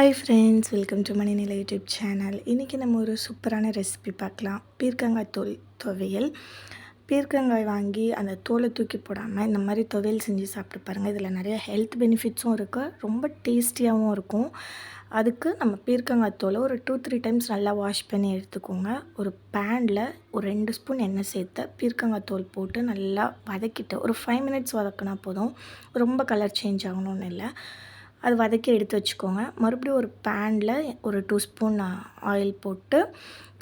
Hi friends welcome to Maninilai YouTube channel இன்றைக்கி நம்ம ஒரு சூப்பரான ரெசிபி பார்க்கலாம். பீர்க்கங்காய் தோல் துவையல். பீர்க்கங்காய் வாங்கி அந்த தோலை தூக்கி போடாமல் இந்த மாதிரி துவையல் செஞ்சு சாப்பிட்டு பாருங்கள் இதில் நிறைய ஹெல்த் பெனிஃபிட்ஸும் இருக்குது ரொம்ப டேஸ்டியாகவும் இருக்கும். அதுக்கு நம்ம பீர்க்கங்காய் தோலை ஒரு டூ த்ரீ டைம்ஸ் நல்லா வாஷ் பண்ணி எடுத்துக்கோங்க. ஒரு பேனில் ஒரு ரெண்டு ஸ்பூன் எண்ணெய் சேர்த்து பீர்க்கங்காய் தோல் போட்டு நல்லா வதக்கிட்டு ஒரு ஃபைவ் மினிட்ஸ் வதக்கினா போதும். ரொம்ப கலர் சேஞ்ச் ஆகணும்னு இல்லை. அது வதக்கி எடுத்து வச்சுக்கோங்க. மறுபடியும் ஒரு பேனில் ஒரு டூ ஸ்பூன் ஆயில் போட்டு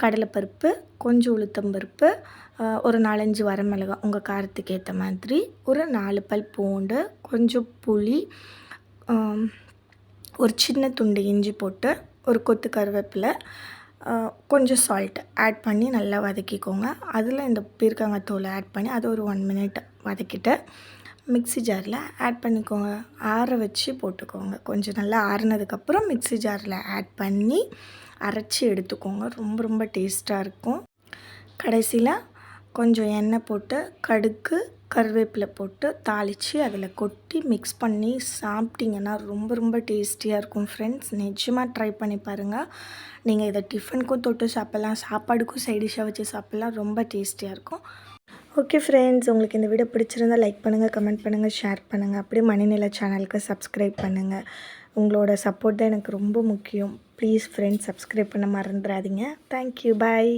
கடலைப்பருப்பு கொஞ்சம் உளுத்தம்பருப்பு ஒரு நாலஞ்சு வரமிளகாய் உங்கள் காரத்துக்கு ஏற்ற மாதிரி ஒரு நாலு பல் பூண்டு கொஞ்சம் புளி ஒரு சின்ன துண்டு இஞ்சி போட்டு ஒரு கொத்து கருவேப்பிலை கொஞ்சம் சால்ட் ஆட் பண்ணி நல்லா வதக்கிக்கோங்க. அதில் இந்த பீர்க்கங்காய் தூளை ஆட் பண்ணி அது ஒரு ஒன் மினிட் வதக்கிட்டு மிக்ஸி ஜாரில் ஆட் பண்ணிக்கோங்க. ஆற வச்சு போட்டுக்கோங்க. கொஞ்சம் நல்லா ஆறுனதுக்கப்புறம் மிக்ஸி ஜாரில் ஆட் பண்ணி அரைச்சி எடுத்துக்கோங்க. ரொம்ப ரொம்ப டேஸ்ட்டாக இருக்கும். கடைசியில் கொஞ்சம் எண்ணெய் போட்டு கடுகு கருவேப்பிலை போட்டு தாளித்து அதில் கொட்டி மிக்ஸ் பண்ணி சாப்பிட்டிங்கன்னா ரொம்ப ரொம்ப டேஸ்டியாக இருக்கும் ஃப்ரெண்ட்ஸ் நிஜமாக ட்ரை பண்ணி பாருங்கள் நீங்கள் இதை டிஃபனுக்கும் தொட்டு சாப்பிட்லாம். சாப்பாடுக்கும் சைடிஷாக வச்சு சாப்பிட்லாம். ரொம்ப டேஸ்டியாக இருக்கும். ஓகே ஃப்ரெண்ட்ஸ் உங்களுக்கு இந்த வீடியோ பிடிச்சிருந்தால் லைக் பண்ணுங்கள் கமெண்ட் பண்ணுங்கள் ஷேர் பண்ணுங்கள் அப்படியே மணிநிலை சேனலுக்கு சப்ஸ்கிரைப் பண்ணுங்கள் உங்களோட சப்போர்ட் தான் எனக்கு ரொம்ப முக்கியம். ப்ளீஸ் ஃப்ரெண்ட்ஸ் சப்ஸ்கிரைப் பண்ண மறந்துடாதீங்க. Thank you bye